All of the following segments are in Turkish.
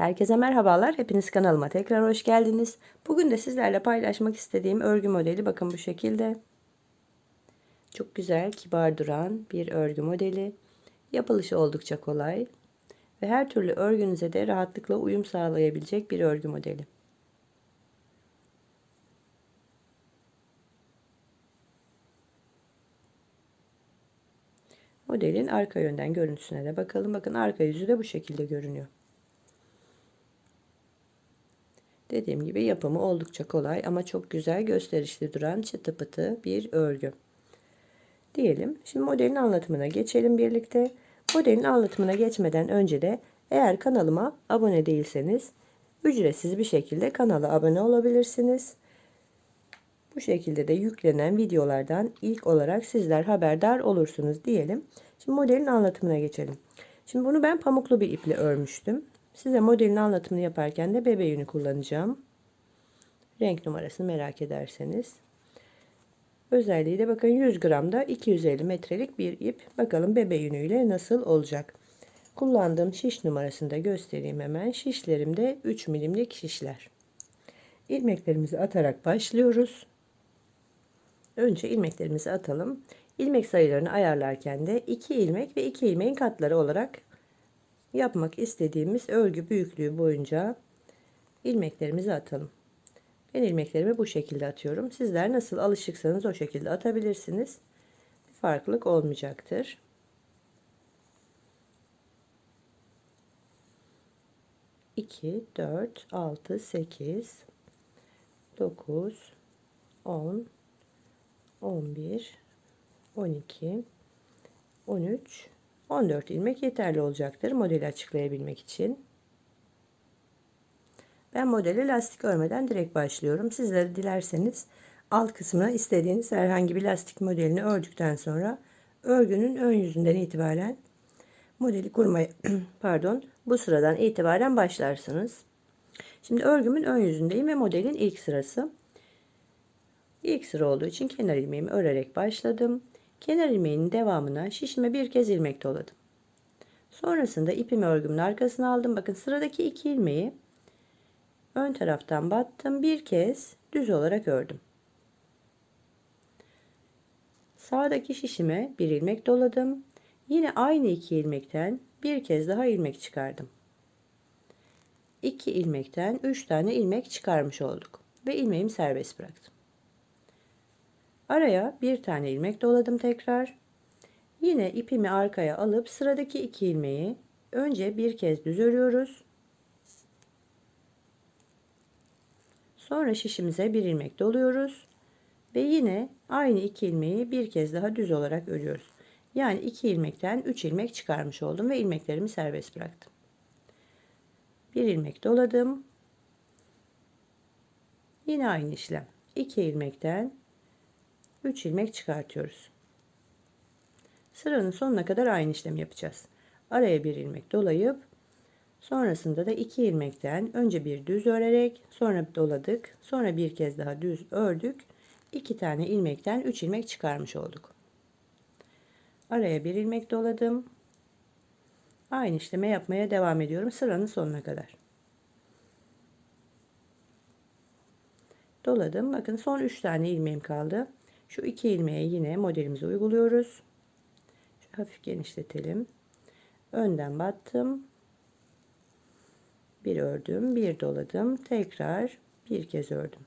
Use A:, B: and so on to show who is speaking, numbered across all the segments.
A: Herkese merhabalar. Hepiniz kanalıma tekrar hoş geldiniz. Bugün de sizlerle paylaşmak istediğim örgü modeli bakın bu şekilde. Çok güzel, kibar duran bir örgü modeli. Yapılışı oldukça kolay ve her türlü örgünüze de rahatlıkla uyum sağlayabilecek bir örgü modeli. Modelin arka yönden görüntüsüne de bakalım. Bakın arka yüzü de bu şekilde görünüyor. Dediğim gibi yapımı oldukça kolay ama çok güzel gösterişli duran çıtı pıtı bir örgü. Diyelim. Şimdi modelin anlatımına geçelim birlikte. Modelin anlatımına geçmeden önce de eğer kanalıma abone değilseniz ücretsiz bir şekilde kanala abone olabilirsiniz. Bu şekilde de yüklenen videolardan ilk olarak sizler haberdar olursunuz diyelim. Şimdi modelin anlatımına geçelim. Şimdi bunu ben pamuklu bir iple örmüştüm. Size modelin anlatımını yaparken de bebe yünü kullanacağım. Renk numarasını merak ederseniz. Özelliği de bakın 100 gramda 250 metrelik bir ip. Bakalım bebe yünüyle nasıl olacak. Kullandığım şiş numarasını da göstereyim hemen. Şişlerimde 3 milimlik şişler. İlmeklerimizi atarak başlıyoruz. Önce ilmeklerimizi atalım. İlmek sayılarını ayarlarken de 2 ilmek ve 2 ilmeğin katları olarak yapmak istediğimiz örgü büyüklüğü boyunca ilmeklerimizi atalım. Ben ilmeklerimi bu şekilde atıyorum. Sizler nasıl alışıksanız o şekilde atabilirsiniz. Bir farklılık olmayacaktır. İki, dört, altı, sekiz, dokuz, on, on bir, on iki, on üç, 14 ilmek yeterli olacaktır modeli açıklayabilmek için. Ben modeli lastik örmeden direkt başlıyorum. Sizler dilerseniz alt kısmına istediğiniz herhangi bir lastik modelini ördükten sonra örgünün ön yüzünden itibaren modeli kurmaya pardon bu sıradan itibaren başlarsınız. Şimdi örgümün ön yüzündeyim ve modelin ilk sırası. İlk sıra olduğu için kenar ilmeğimi örerek başladım. Kenar ilmeğinin devamına şişime bir kez ilmek doladım. Sonrasında ipimi örgümün arkasına aldım. Bakın sıradaki iki ilmeği ön taraftan battım. Bir kez düz olarak ördüm. Sağdaki şişime bir ilmek doladım. Yine aynı iki ilmekten bir kez daha ilmek çıkardım. 2 ilmekten 3 tane ilmek çıkarmış olduk ve ilmeğimi serbest bıraktım. Araya bir tane ilmek doladım tekrar. Yine ipimi arkaya alıp sıradaki iki ilmeği önce bir kez düz örüyoruz. Sonra şişimize bir ilmek doluyoruz ve yine aynı iki ilmeği bir kez daha düz olarak örüyoruz. Yani iki ilmekten üç ilmek çıkarmış oldum ve ilmeklerimi serbest bıraktım. Bir ilmek doladım. Yine aynı işlem. 2 ilmekten 3 ilmek çıkartıyoruz. Sıranın sonuna kadar aynı işlemi yapacağız. Araya bir ilmek dolayıp sonrasında da 2 ilmekten önce bir düz örerek sonra doladık. Sonra bir kez daha düz ördük. 2 tane ilmekten 3 ilmek çıkarmış olduk. Araya bir ilmek doladım. Aynı işleme yapmaya devam ediyorum sıranın sonuna kadar. Doladım. Bakın son 3 tane ilmeğim kaldı. Şu iki ilmeği yine modelimize uyguluyoruz. Şu hafif genişletelim. Önden battım. Bir ördüm, bir doladım. Tekrar bir kez ördüm.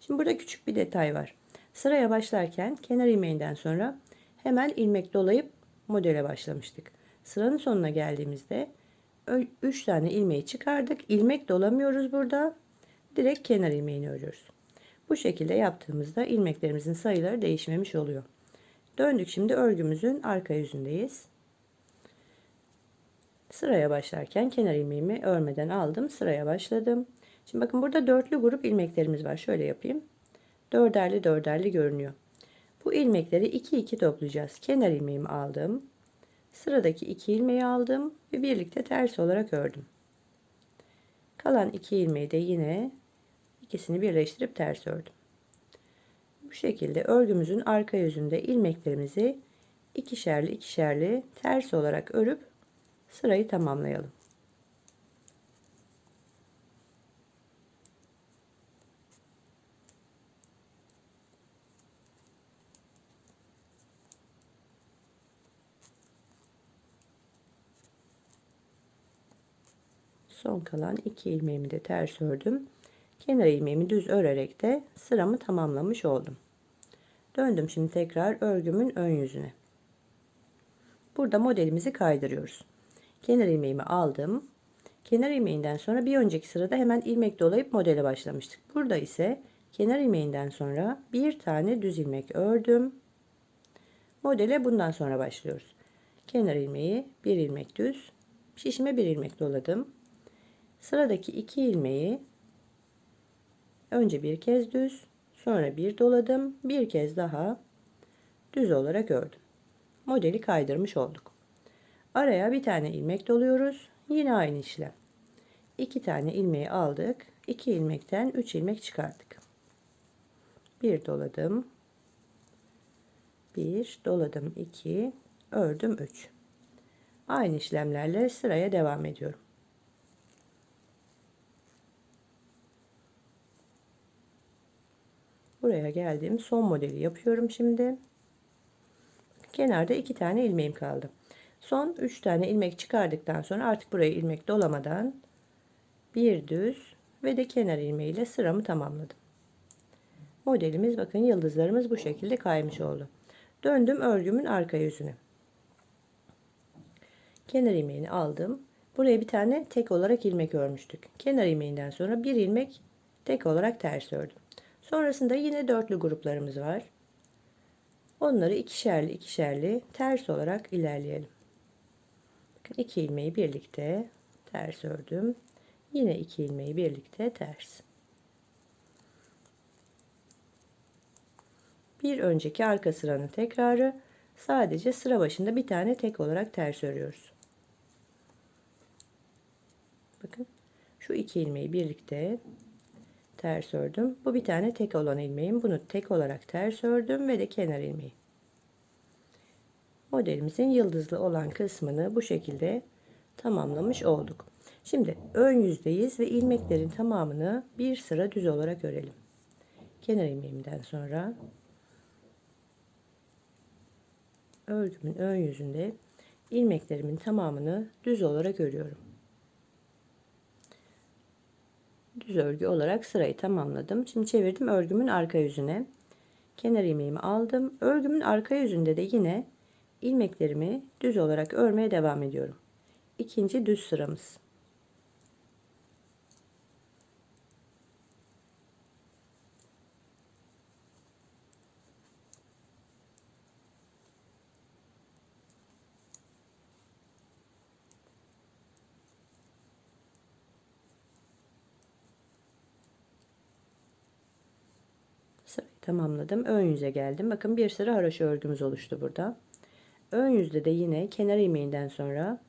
A: Şimdi burada küçük bir detay var. Sıraya başlarken kenar ilmeğinden sonra hemen ilmek dolayıp modele başlamıştık. Sıranın sonuna geldiğimizde 3 tane ilmeği çıkardık. İlmek dolamıyoruz burada. Direkt kenar ilmeğini örüyoruz. Bu şekilde yaptığımızda ilmeklerimizin sayıları değişmemiş oluyor. Döndük şimdi örgümüzün arka yüzündeyiz. Sıraya başlarken kenar ilmeğimi örmeden aldım. Sıraya başladım. Şimdi bakın burada dörtlü grup ilmeklerimiz var. Şöyle yapayım. Dörderli dörderli görünüyor. Bu ilmekleri 2 2 toplayacağız. Kenar ilmeğimi aldım. Sıradaki iki ilmeği aldım ve birlikte ters olarak ördüm. Kalan iki ilmeği de yine ikisini birleştirip ters ördüm. Bu şekilde örgümüzün arka yüzünde ilmeklerimizi ikişerli ikişerli ters olarak örüp sırayı tamamlayalım. Son kalan iki ilmeğimi de ters ördüm. Kenar ilmeğimi düz örerek de sıramı tamamlamış oldum. Döndüm şimdi tekrar örgümün ön yüzüne. Burada modelimizi kaydırıyoruz. Kenar ilmeğimi aldım. Kenar ilmeğinden sonra bir önceki sırada hemen ilmek dolayıp modele başlamıştık. Burada ise kenar ilmeğinden sonra bir tane düz ilmek ördüm. Modele bundan sonra başlıyoruz. Kenar ilmeği bir ilmek düz, şişime bir ilmek doladım. Sıradaki iki ilmeği önce bir kez düz, sonra bir doladım, bir kez daha düz olarak ördüm. Modeli kaydırmış olduk. Araya bir tane ilmek doluyoruz. Yine aynı işlem. İki tane ilmeği aldık. İki ilmekten üç ilmek çıkardık. Bir doladım. Bir doladım. iki ördüm. Üç. Aynı işlemlerle sıraya devam ediyorum. Buraya geldim. Son modeli yapıyorum şimdi. Kenarda iki tane ilmeğim kaldı. Son 3 tane ilmek çıkardıktan sonra artık buraya ilmek dolamadan bir düz ve de kenar ilmeğiyle sıramı tamamladım. Modelimiz bakın yıldızlarımız bu şekilde kaymış oldu. Döndüm örgümün arka yüzüne. Kenar ilmeğini aldım. Buraya bir tane tek olarak ilmek örmüştük. Kenar ilmeğinden sonra bir ilmek tek olarak ters ördüm. Sonrasında yine dörtlü gruplarımız var. Onları ikişerli ikişerli ters olarak ilerleyelim. Bakın iki ilmeği birlikte ters ördüm. Yine iki ilmeği birlikte ters. Bir önceki arka sıranın tekrarı sadece sıra başında bir tane tek olarak ters örüyoruz. Bakın şu iki ilmeği birlikte ters ördüm. Bu bir tane tek olan ilmeğim. Bunu tek olarak ters ördüm ve de kenar ilmeği. Modelimizin yıldızlı olan kısmını bu şekilde tamamlamış olduk. Şimdi ön yüzdeyiz ve ilmeklerin tamamını bir sıra düz olarak örelim. Kenar ilmeğimden sonra örgümün ön yüzünde ilmeklerimin tamamını düz olarak örüyorum. Düz örgü olarak sırayı tamamladım. Şimdi çevirdim örgümün arka yüzüne. Kenar ilmeğimi aldım. Örgümün arka yüzünde de yine ilmeklerimi düz olarak örmeye devam ediyorum. İkinci düz sıramız. Sırayı tamamladım. Ön yüze geldim. Bakın bir sıra haroşa örgümüz oluştu burada. Ön yüzde de yine kenar ilmeğinden sonra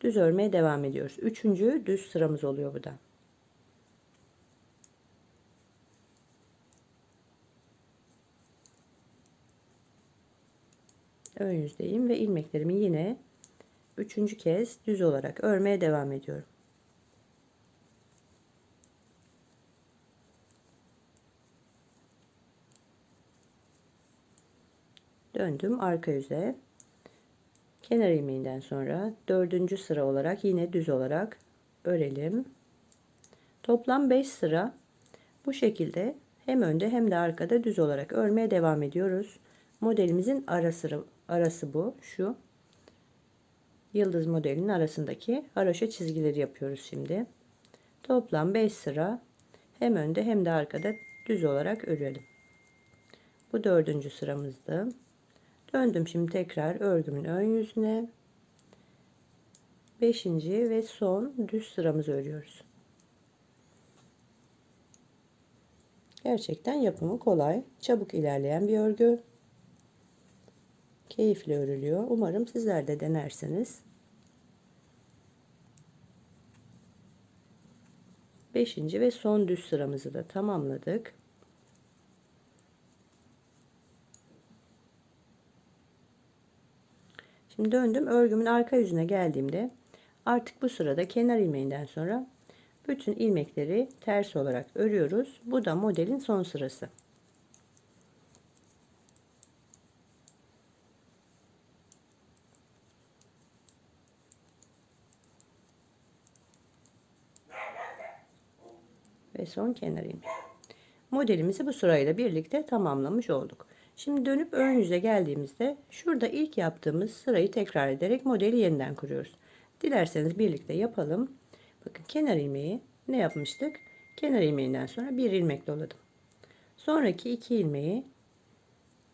A: düz örmeye devam ediyoruz. Üçüncü düz sıramız oluyor bu da. Ön yüzdeyim ve ilmeklerimi yine üçüncü kez düz olarak örmeye devam ediyorum. Döndüm arka yüze. Kenar ilmeğinden sonra dördüncü sıra olarak yine düz olarak örelim. Toplam 5 sıra bu şekilde hem önde hem de arkada düz olarak örmeye devam ediyoruz. Modelimizin arası, arası bu. Şu yıldız modelinin arasındaki haroşa çizgileri yapıyoruz şimdi. Toplam 5 sıra hem önde hem de arkada düz olarak örelim. Bu dördüncü sıramızdı. Döndüm şimdi tekrar örgümün ön yüzüne. Beşinci ve son düz sıramızı örüyoruz. Gerçekten yapımı kolay, çabuk ilerleyen bir örgü. Keyifli örülüyor. Umarım sizler de denersiniz. Beşinci ve son düz sıramızı da tamamladık. Şimdi döndüm örgümün arka yüzüne geldiğimde artık bu sırada kenar ilmeğinden sonra bütün ilmekleri ters olarak örüyoruz. Bu da modelin son sırası. ve son kenar ilmeği. Modelimizi bu sırayla birlikte tamamlamış olduk. Şimdi dönüp ön yüze geldiğimizde şurada ilk yaptığımız sırayı tekrar ederek modeli yeniden kuruyoruz. Dilerseniz birlikte yapalım. Bakın kenar ilmeği ne yapmıştık? Kenar ilmeğinden sonra bir ilmek doladım. Sonraki iki ilmeği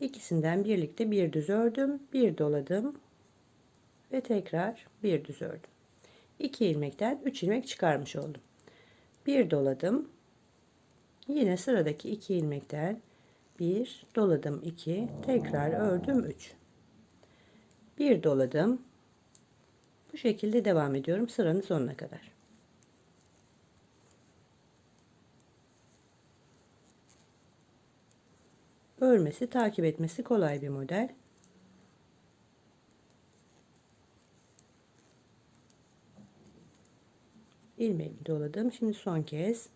A: ikisinden birlikte bir düz ördüm, bir doladım ve tekrar bir düz ördüm. 2 ilmekten 3 ilmek çıkarmış oldum. Bir doladım. Yine sıradaki 2 ilmekten bir doladım. 2 tekrar ördüm. 3 bir doladım. Bu şekilde devam ediyorum sıranın sonuna kadar. Örmesi takip etmesi kolay bir model. İlmeğimi doladım. Şimdi son kez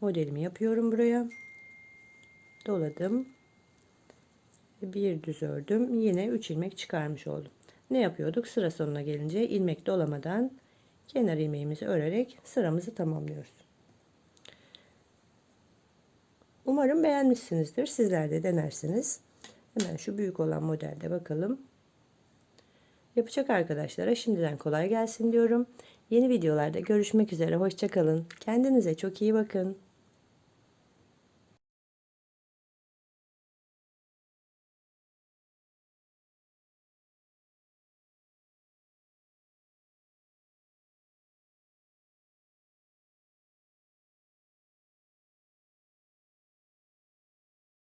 A: modelimi yapıyorum buraya doladım. Bir düz ördüm. Yine 3 ilmek çıkarmış oldum. Ne yapıyorduk? Sıra sonuna gelince ilmek dolamadan kenar ilmeğimizi örerek sıramızı tamamlıyoruz. Umarım beğenmişsinizdir. Sizler de denersiniz. Hemen şu büyük olan modelde bakalım. Yapacak arkadaşlara şimdiden kolay gelsin diyorum. Yeni videolarda görüşmek üzere. Hoşçakalın kendinize çok iyi bakın